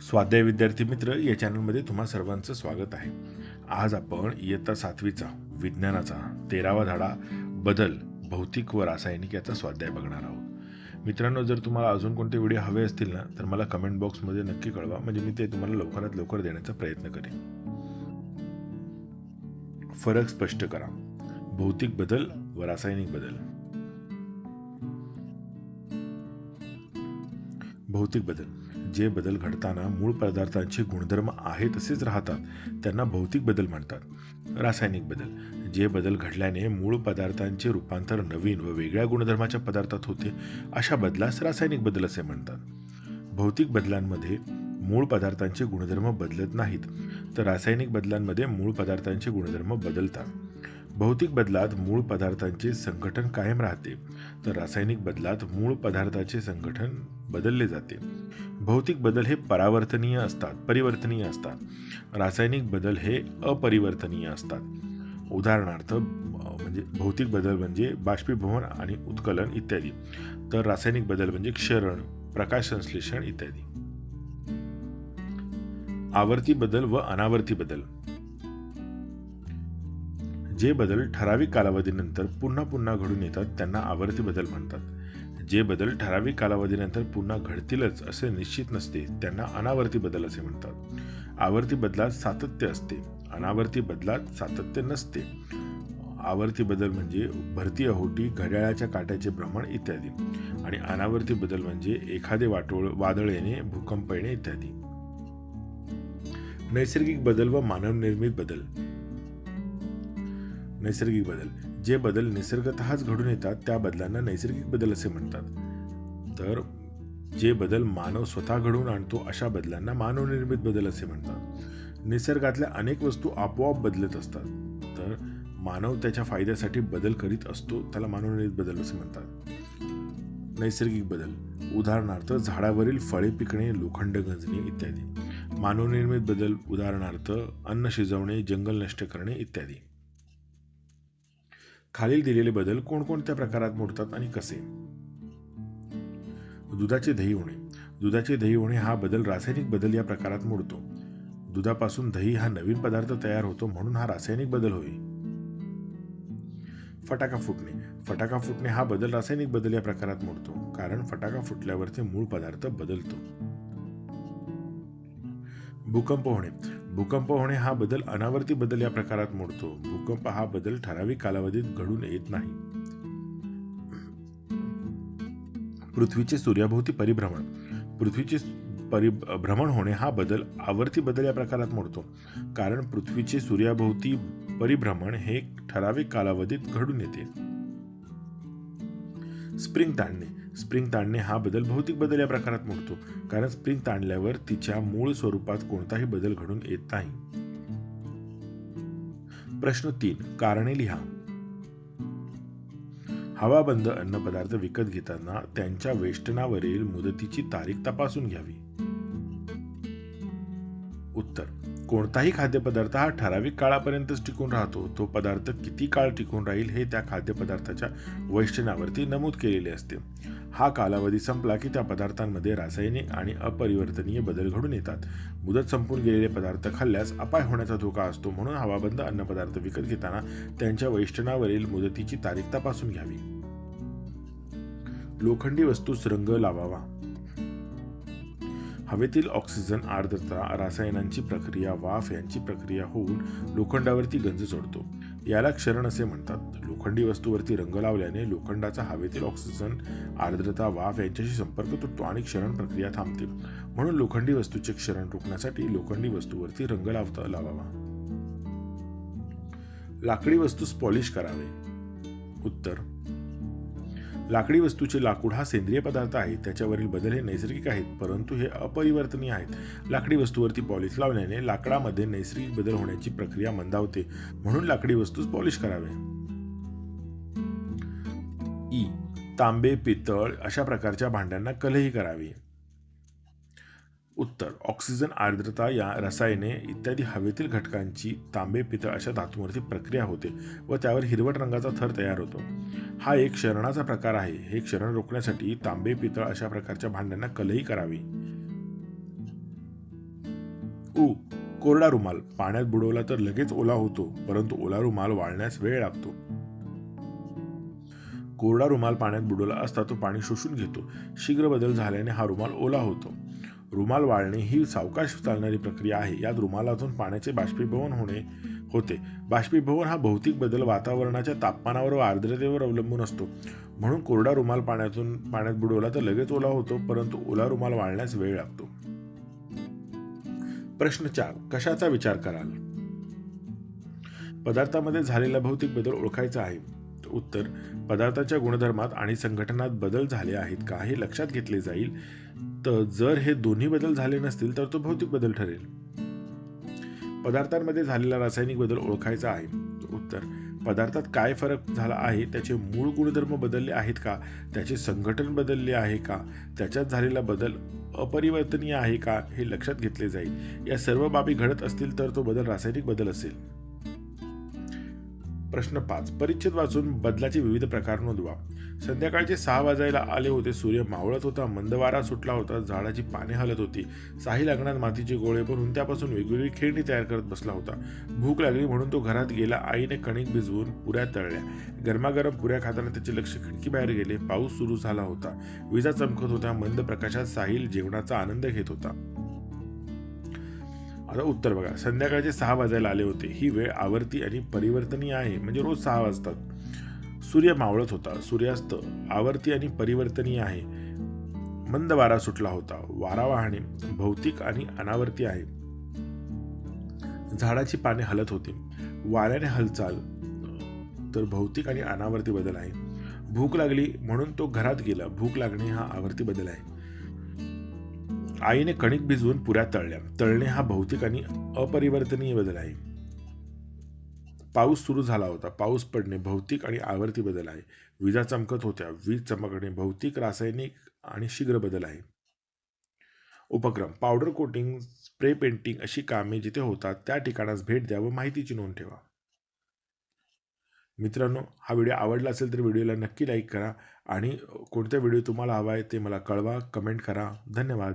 स्वाध्याय विद्यार्थी मित्र या चॅनलमध्ये तुम्हा सर्वांचं स्वागत आहे. आज आपण इयत्ता सातवीचा विज्ञानाचा तेरावा धडा बदल भौतिक व रासायनिक याचा स्वाध्याय बघणार आहोत. मित्रांनो जर तुम्हाला अजून कोणते व्हिडिओ हवे असतील ना तर मला कमेंट बॉक्समध्ये नक्की कळवा म्हणजे मी ते तुम्हाला लवकरात लवकर देण्याचा प्रयत्न करेन. फरक स्पष्ट करा. भौतिक बदल व रासायनिक बदल. भौतिक बदल. जे बदल घडताना मूळ पदार्थांचे गुणधर्म आहे तसेच राहतात त्यांना भौतिक बदल म्हणतात. रासायनिक बदल. जे बदल घडल्याने मूळ पदार्थांचे रूपांतर नवीन व वेगळ्या गुणधर्माच्या पदार्थात होते अशा बदलास रासायनिक बदल असे म्हणतात. भौतिक बदलांमध्ये मूळ पदार्थांचे गुणधर्म बदलत नाहीत. तर रासायनिक बदलांमध्ये मूळ पदार्थांचे गुणधर्म बदलतात. भौतिक बदलात मूळ पदार्थांचे संघटन कायम राहते तर रासायनिक बदलात मूळ पदार्थाचे संघटन बदलले जाते. भौतिक बदल हे परावर्तनीय असतात परिवर्तनीय असतात. रासायनिक बदल हे अपरिवर्तनीय असतात. उदाहरणार्थ म्हणजे भौतिक बदल म्हणजे बाष्पीभवन आणि उत्कलन इत्यादी. तर रासायनिक बदल म्हणजे क्षरण प्रकाश संश्लेषण इत्यादी. आवर्ती बदल व अनावर्ती बदल. जे बदल ठराविक कालावधीनंतर पुन्हा पुन्हा घडून येतात त्यांना आवर्ती बदल म्हणतात. जे बदल ठराविक कालावधीनंतर पुन्हा घडतीलच असे निश्चित नसते त्यांना अनावर्ती बदल असे म्हणतात. आवर्ती बदलात सातत्य असते. अनावर्ती बदलात सातत्य नसते. आवर्ती बदल म्हणजे भरती अहोटी घड्याळाच्या काट्याचे भ्रमण इत्यादी. आणि अनावर्ती बदल म्हणजे एखादे वाटोळ वादळ येणे भूकंप येणे इत्यादी. नैसर्गिक बदल व मानवनिर्मित बदल. नैसर्गिक बदल. जे बदल निसर्गतःच घडून येतात त्या बदलांना नैसर्गिक बदल असे म्हणतात. तर जे बदल मानव स्वतः घडवून आणतो अशा बदलांना मानवनिर्मित बदल असे म्हणतात. निसर्गातल्या अनेक वस्तू आपोआप बदलत असतात. तर मानव त्याच्या फायद्यासाठी बदल करीत असतो त्याला मानवनिर्मित बदल असे म्हणतात. नैसर्गिक बदल. उदाहरणार्थ झाडावरील फळे पिकणे लोखंड गंजणे इत्यादी. मानवनिर्मित बदल उदाहरणार्थ अन्न शिजवणे जंगल नष्ट करणे इत्यादी. खालील दिलेले बदल कोणकोणत्या प्रकारात मोडतात आणि कसे? दुधाचे दही होणे दुधाचे दही होणे हा बदल रासायनिक बदल या प्रकारात मोडतो. दुधापासून दही हा नवीन पदार्थ तयार होतो म्हणून हा रासायनिक बदल होईल फटाका फुटणे. फटाका फुटणे हा बदल रासायनिक बदल या प्रकारात मोडतो. कारण फटाका फुटल्यावरती मूळ पदार्थ बदलतो. भूकंप होणे. भूकंप होणे हा बदल अनावर्ती बदल या प्रकारात मोडतो. भूकंप हा बदल ठराविक कालावधीत घडून येत नाही. पृथ्वीचे सूर्याभोवती परिभ्रमण. पृथ्वीचे परि भ्रमण होणे हा बदल आवर्ती बदल या प्रकारात मोडतो. कारण पृथ्वीचे सूर्याभोवती परिभ्रमण हे ठराविक कालावधीत घडून येते. स्प्रिंग ताणणे. स्प्रिंग ताणणे हा बदल भौतिक बदल या प्रकारात मोडतो. कारण स्प्रिंग ताणल्यावर तिच्या मूळ स्वरूपात कोणताही बदल घडून येत नाही. प्रश्न तीन कारणे लिहा. हवाबंद अन्नपदार्थ विकत घेताना त्यांच्या वेष्टनावरील मुदतीची तारीख तपासून घ्यावी. उत्तर कोणताही खाद्यपदार्थ हा ठराविक काळापर्यंतच टिकून राहतो. तो पदार्थ किती काळ टिकून राहील हे त्या खाद्यपदार्थाच्या वैष्टनावरती नमूद केलेले असते. हा कालावधी संपला की त्या पदार्थांमध्ये रासायनिक आणि अपरिवर्तनीय बदल घडून येतात. मुदत संपून गेलेले पदार्थ खाल्ल्यास अपाय होण्याचा धोका असतो म्हणून हवाबंद अन्नपदार्थ विकत घेताना त्यांच्या वैष्टनावरील मुदतीची तारीख तपासून घ्यावी. लोखंडी वस्तूस रंग लावावा. हवेतील ऑक्सिजन आर्द्रता रसायनांची प्रक्रिया वाफ यांची प्रक्रिया होऊन लोखंडावरती गंज सोडतो. याला क्षरण असे म्हणतात. लोखंडी वस्तूवरती रंग लावल्याने लोखंडाचा हवेतील ऑक्सिजन आर्द्रता वाफ यांच्याशी संपर्क तुटतो आणि क्षरण प्रक्रिया थांबते. म्हणून लोखंडी वस्तूचे क्षरण रोखण्यासाठी लोखंडी वस्तूवरती रंग लावता लावावा. लाकडी वस्तूस पॉलिश करावे. उत्तर लाकडी वस्तूचे लाकूड हा सेंद्रिय पदार्थ आहे. त्याच्यावरील बदल हे नैसर्गिक आहेत परंतु हे अपरिवर्तनीय आहेत. लाकडी वस्तूवरती पॉलिश लावल्याने लाकडामध्ये नैसर्गिक बदल होण्याची प्रक्रिया मंदावते. म्हणून लाकडी वस्तूच पॉलिश करावे. ई. तांबे पितळ अशा प्रकारच्या भांड्यांना कलही करावी. उत्तर ऑक्सिजन आर्द्रता या रसायने इत्यादी हवेतील घटकांची तांबे पितळ अशा धातूंवरती प्रक्रिया होते व त्यावर हिरवट रंगाचा थर तयार होतो. हा एक क्षरणाचा प्रकार आहे. हे क्षरण रोखण्यासाठी तांबे पितळ अशा प्रकारच्या भांड्यांना कलही करावी. उ. कोरडा रुमाल. पाण्यात बुडवला तर लगेच ओला होतो परंतु ओला रुमाल वाळण्यास वेळ लागतो. कोरडा रुमाल पाण्यात बुडवला असता तो पाणी शोषून घेतो. शीघ्र बदल झाल्याने हा रुमाल ओला होतो. रुमाल वाळणे ही सावकाश चालणारी प्रक्रिया आहे. यात रुमालातून पाण्याचे बाष्पीभवन होणे होते. बाष्पीभवन हा भौतिक बदल वातावरणाच्या तापमानावर व आर्द्रतेवर अवलंबून असतो. म्हणून कोरडा रुमाल पाण्यातून पाण्यात बुडवला तर लगेच ओला होतो परंतु ओला रुमाल वाळण्यास वेळ लागतो. प्रश्न चार कशाचा विचार कराल? पदार्थामध्ये झालेला भौतिक बदल ओळखायचा आहे. उत्तर पदार्थाच्या गुणधर्मात आणि संघटनात बदल झाले आहेत का हे लक्षात घेतले जाईल. तर जर हे दोन्ही बदल झाले नसतील तर तो भौतिक बदल ठरेल. पदार्थांमध्ये झालेला रासायनिक बदल ओळखायचा आहे. उत्तर पदार्थात काय फरक झाला आहे? त्याचे मूळ गुणधर्म बदलले आहेत का? त्याचे संघटन बदलले आहे का? त्याच्यात झालेला बदल अपरिवर्तनीय आहे का? हे लक्षात घेतले जाईल. या सर्व बाबी घडत असतील तर तो बदल रासायनिक बदल असेल. प्रश्न पाच. परिच्छेद वाचून बदलाचे विविध प्रकार नोंदवा. संध्याकाळचे सहा वाजायला आले होते. सूर्य मावळत होता. मंद वारा सुटला होता. झाडाची पाने हलत होती. साही अंगणात मातीचे गोळे भरून त्यापासून वेगवेगळी खेळणी तयार करत बसला होता. भूक लागली म्हणून तो घरात गेला. आईने कणिक भिजवून पुऱ्या तळल्या. गरमागरम पुऱ्या खाताना त्याचे लक्ष खिडकी बाहेर गेले. पाऊस सुरू झाला होता. विजा चमकत होता मंद प्रकाशात साहिल जेवणाचा आनंद घेत होता. आता उत्तर बघा. संध्याकाळचे सहा वाजायला आले होते. ही वेळ आवर्ती आणि परिवर्तनीय आहे. म्हणजे रोज सहा वाजतात. सूर्य मावळत होता. सूर्यास्त आवर्ती आणि परिवर्तनीय आहे. मंद वारा सुटला होता. वारा वाहणे भौतिक आणि अनावर्ती आहे. झाडाची पाने हलत होती. वाऱ्याने हालचाल तर भौतिक आणि अनावर्ती बदल आहे. भूक लागली म्हणून तो घरात गेला. भूक लागणे हा आवर्ती बदल आहे. आईने कणिक भिजवून पुऱ्या तळल्या. तळणे हा भौतिक आणि अपरिवर्तनीय बदल आहे. पाऊस सुरू झाला होता. पाऊस पडणे भौतिक आणि आवर्ती बदल आहे. विजा चमकत होत्या. वीज चमकणे भौतिक रासायनिक आणि शीघ्र बदल आहे. उपक्रम पावडर कोटिंग स्प्रे पेंटिंग अशी कामे जिथे होतात त्या ठिकाणास भेट द्या व माहितीची नोंद ठेवा. मित्रांनो हा व्हिडिओ आवडला असेल तर व्हिडिओला नक्की लाईक करा आणि कोणता व्हिडिओ तुम्हाला हवा आहे ते मला कळवा कमेंट करा. धन्यवाद.